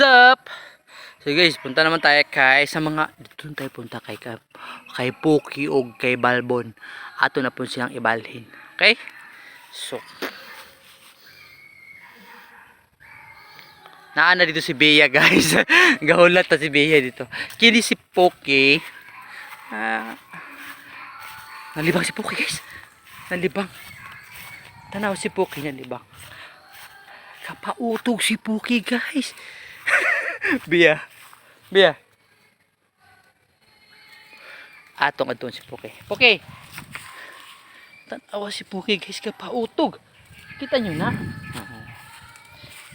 Up? So guys, punta naman tayo kay sa mga dito tayo punta kay kay, kay Puki o kay Balbon. Ato na po silang ibalhin. Okay? So Naana dito si Bea guys. Gahulat ta si Bea dito. Kini si Puki. Ah, nalibang si Puki guys. Nalibang. Tanaw si Puki nalibang. Kapautog si Puki guys. Bia. Bia. Atong adton si Puki. Puki. Tanawa si Puki guys kapautog. Kita nyo na. Oo.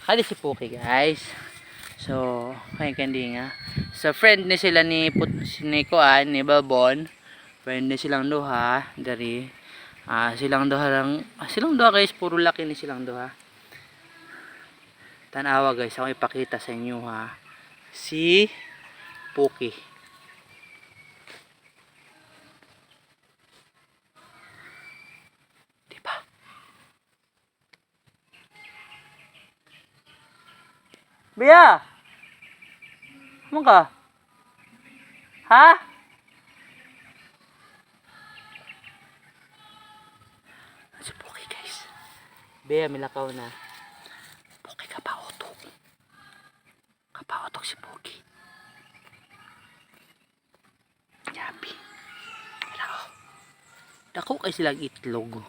Kali si Puki guys. So, kaya kandi nga. Sa friend ni sila ni Put ni Kuan, ni Balbon. Friend ni silang duha dari ah silang duha lang ah, silang duha guys puro laki ni silang duha. Tanawa guys, ako ipakita sa inyo ha. Si Puki. Diba? Bia! Ano ka? Ha? Si Puki guys. Bea, milakaw na. Dako kay silang itlog.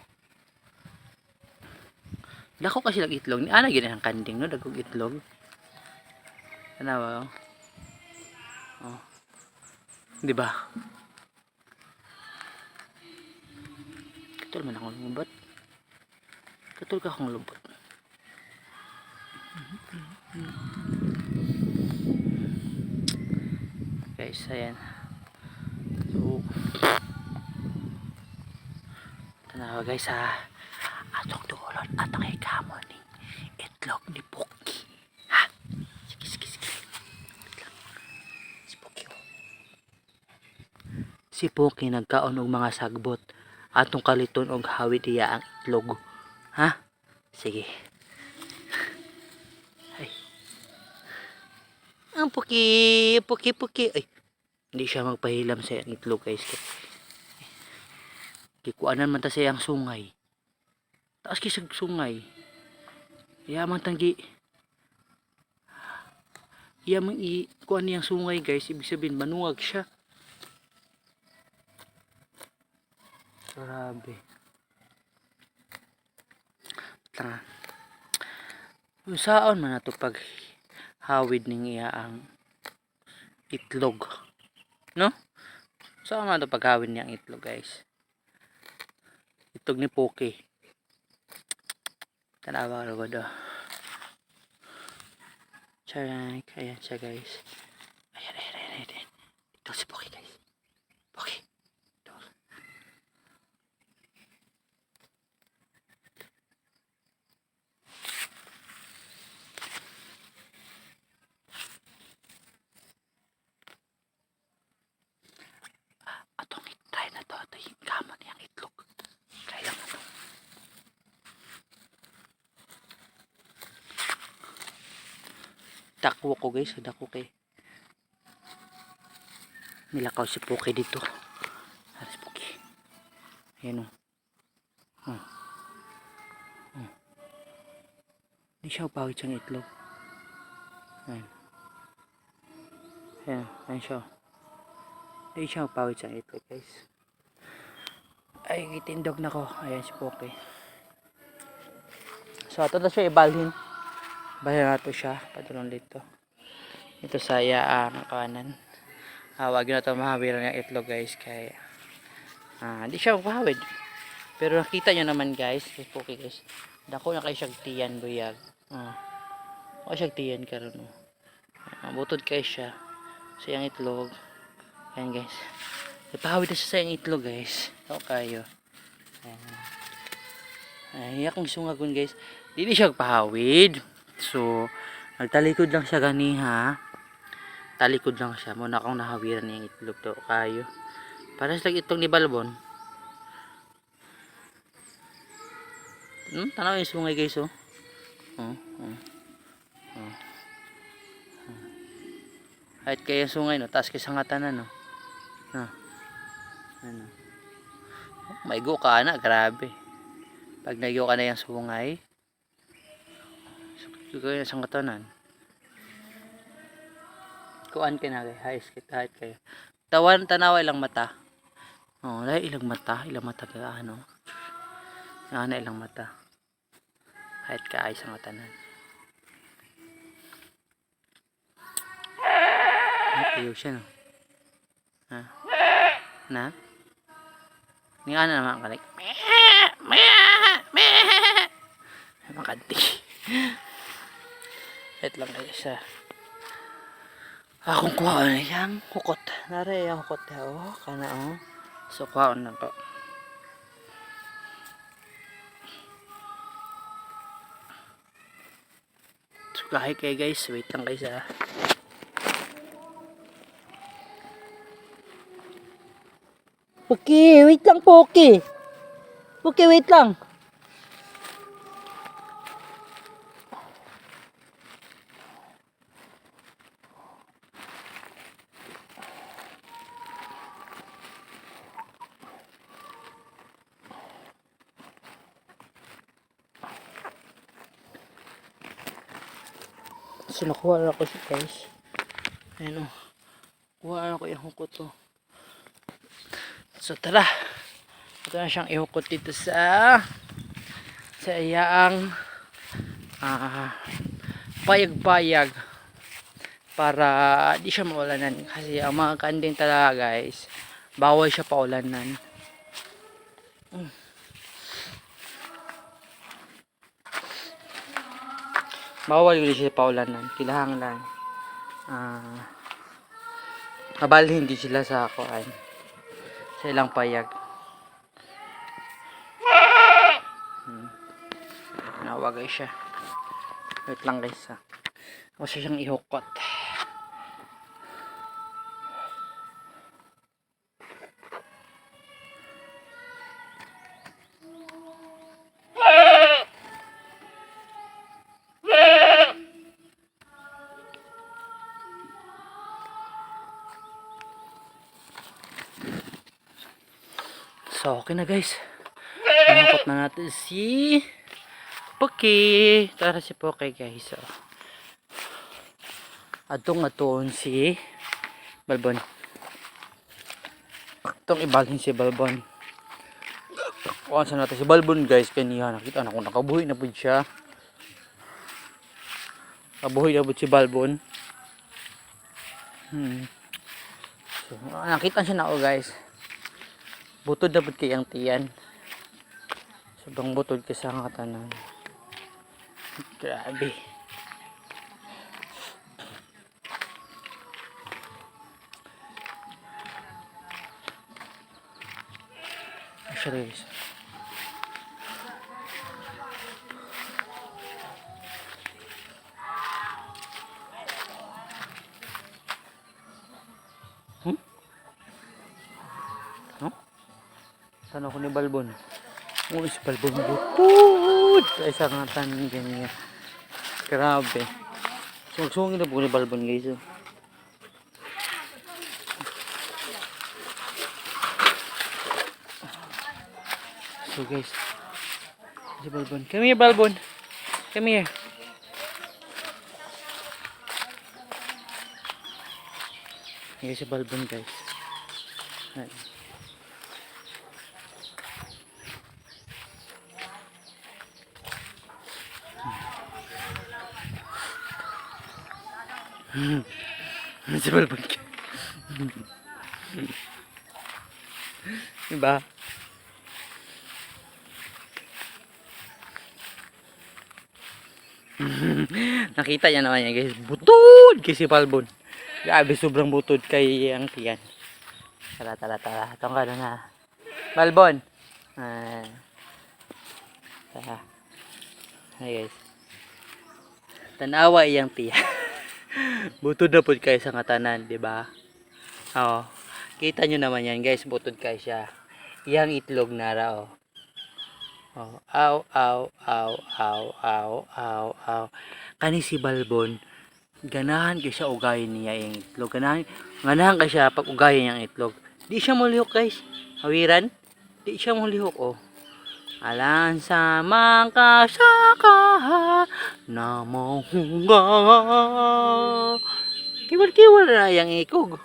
Dako kay silang itlog. Ni ana gyud ang kanding no dagog itlog. Ano ba? Oh. Di ba? Katul man akong lubot. Katul ka akong lubot. guys ayan so tanawa guys ha. Atong duolon at ang ikamo ni itlog ni Puki. Ha? Sige sige sige. Wait lang. si Puki oh. si Puki nagkaon og mga sagbot. Atong kaliton og hawid iya ang itlog. Ha? Sige. Ay. Ang puki, puki, puki. Ay, hindi siya magpahilam sa itlog guys. Kikuanan man ta sa iyang sungay. Taas kisag sungay. Yamang tanggi. Yamang i kuan niyang sungay guys. Ibig sabihin manuwag siya. Grabe. Tanga. Kung saan man nato pag hawid ning iya ang itlog. No? Saan man ito paghawid niya ang itlog guys. Itlog ni Poki. Tanawa ko do. Charank. Ayan siya guys. Ayan, ayan, ayan, ayan. ayan. Ito si Poki guys. Poki. Ito. Atong try na to. Ito yung kama niyang itlog. Try lang na to. Dakwo ko guys. Dakwo kay. Nilakaw si Poki dito. Si Poki. Ayan o. Oh. Oh. Hindi siya upawit siyang itlog. Ayan. Ayan. Ayan siya. Hindi siya upawit siyang itlog guys. Ay, itindog na ko. Ayan si Poki. So, ito na siya ibalhin. Balhin na to siya. Padulong dito. Ito sa iya ang kanan. Ah, wag na ito mahawiran ng itlog guys. Kaya, ah, hindi siya upawid. Pero nakita nyo naman guys. Si Poki guys. Dako na kay siyang tiyan buyag. Ah. O siyang tiyan karon oh. Ah, butod kay siya. Sa itlog. Ayan guys. Ipahawid na siya sa itlog guys. Ako kayo. Ayan. Ay, akong sungagon guys. Dili siya pahawid. So, nagtalikod lang siya ganiha. Talikod lang siya. Muna akong nahawiran niyang itlog to kayo. Para sa itlog ni Balbon. Hmm, tanaw yung sungay guys oh. Oh, oh. Oh. Kahit kayo sungay no, taas kayo sa ngatanan no. No. Ano. Maigo ka na, grabe. Pag naigo ka na yung sungay, kayo sa ngatanan. Kuan ka na kay high skit height kayo. Tawan tanawa ilang mata. Oh, dahil ilang mata, ilang mata ka ano. Ano ilang mata. Height ka ay sa ngatanan. Ayaw siya no. Ha? Na? Ni ano naman ka like Makanti. Wait lang kayo siya. Akong kuha na yang hukot. Nara yung hukot ya oh. Kana oh. So kuha na ko. So kahit kayo guys, wait lang kayo sa Puki, wait lang Puki. Puki, wait lang. So nakuha na ako siya guys. Ayan o. Kuha na ako yung hukot to. So tara. Ito na siyang ihukot dito sa sa iyaang ah, payag-payag para di siya maulanan kasi ang mga kanding talaga guys bawal siya paulanan Mm. Bawal yun siya paulanan kilahang lang ah mabalhin di sila sa kuan sa ilang payag. Hmm. Nawagay siya. Wait lang guys ha. Huwag siya siyang ihukot. So, okay na guys. Nakapot na natin si Poki. Tara si Poki guys. So, atong aton si Balbon. Atong ibalhin si Balbon. Kuhan sa natin si Balbon guys. Kaniya nakita na kung nakabuhi na po siya. Nakabuhi na po si Balbon. Hmm. So, nakita siya na ako guys butod dapat kay ang tiyan. Sobrang butod kay sa katanan grabe. Actually, guys. Sana ako ni Balbon. Oh, si Balbon butod. Ay, sa nga tanin ganyan. Grabe. Sungsungin na po ni Balbon guys. Oh. So guys. Si Balbon. Come here, Balbon. Come here. Guys, si Balbon guys. Ayan. Balbon ka. diba? Nakita niya naman yan guys. Butod kay si Balbon. Grabe sobrang butod kay ang tiyan. Tara tara tara. Itong ka na. Balbon. Ah. Tara. Hi guys. Tanawa iyang tiyan. Butod na po kayo sa katanan, di ba? Oo. Kita nyo naman yan guys. Butod kayo siya. Iyang itlog na ra oh. Oh, aw, aw, aw, aw, aw, aw, aw. Kani si Balbon, ganahan kay siya ugayin niya yung itlog. Ganahan, ganahan kay siya pag ugayin ang itlog. Di siya mulihok guys. Hawiran. Di siya mulihok oh. Alan sa mga saka na mahunga. Kiwal-kiwal na yung ikog.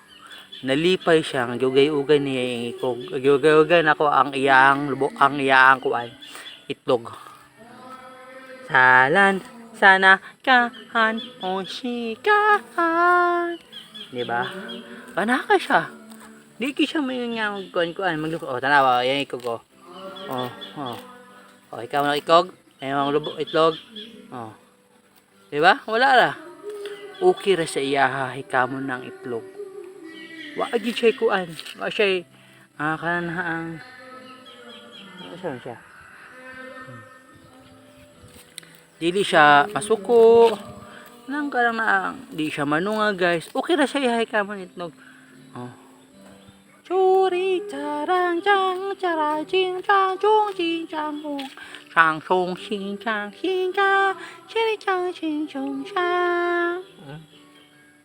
Nalipay siya, gugay-ugay niya yung ikog. Gugay-ugay na ko ang iyang lubo, ang iyang kuan itlog. Salan sana kahan o sikahan. Di ba? Panaka siya. Di ki siya may nga kuan kuan magluko. Oh, tanawa, yan ikog oh. Oh, oh. Oh, ikaw na ikog. Ayun ang lubo itlog. Oh. Di ba? Wala ra. Okay ra sa iya hikamon ng itlog. Wa agi siya kuan. Wa siya ah kanan ang ano siya? Hmm. Dili siya masuko. Nang karang na di siya manunga guys. Okay ra siya hikamon itlog. Oh. Churi charang chang chara jing chang chung jing chang hong chang chung xing chang chiri chang chung chang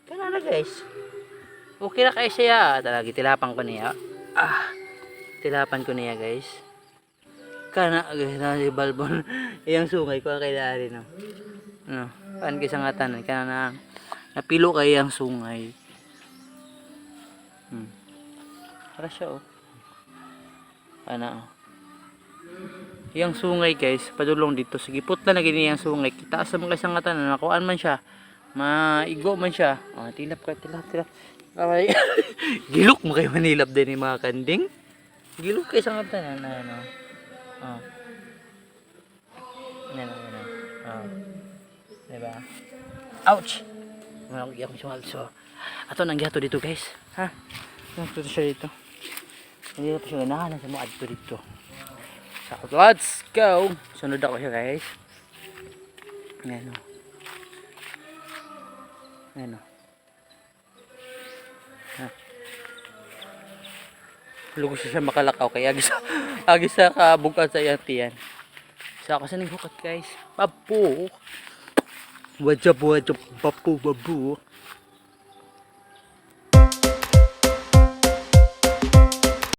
Kana na guys Okay na kayo siya. Talaga tilapan ko niya. Ah Tilapan ko niya guys. Kana guys na si Balbon. Iyang sungay ko kay Dari no? Ano Paan kay sa ngatan Kana na Napilo kay iyang sungay para siya oh. Ana oh. Yang sungay guys, padulong dito. Sige, putla na gini yang sungay. Kita sa mga sangatan na nakuan man siya. Maigo man siya. Ah, tilap ka, tilap, tilap. Kaway. Gilok mo kay manilap din ni mga kanding. Gilok kay sangatan na ano. Ah. Ano, ano. Ah. Diba? Ouch! Mga kaya akong sumalso. Ato nang gihato dito guys. Ha? Nagtuto siya dito. Hindi ko siya ganahan sa mga adto dito. So, let's go! Sunod ako siya guys. Ayan o. Ayan o. Ha. Lugo siya siya makalakaw kaya agis agis sa kabukan sa iyang tiyan. So ako sa naghukat guys. Babu! What's up, babu, babu.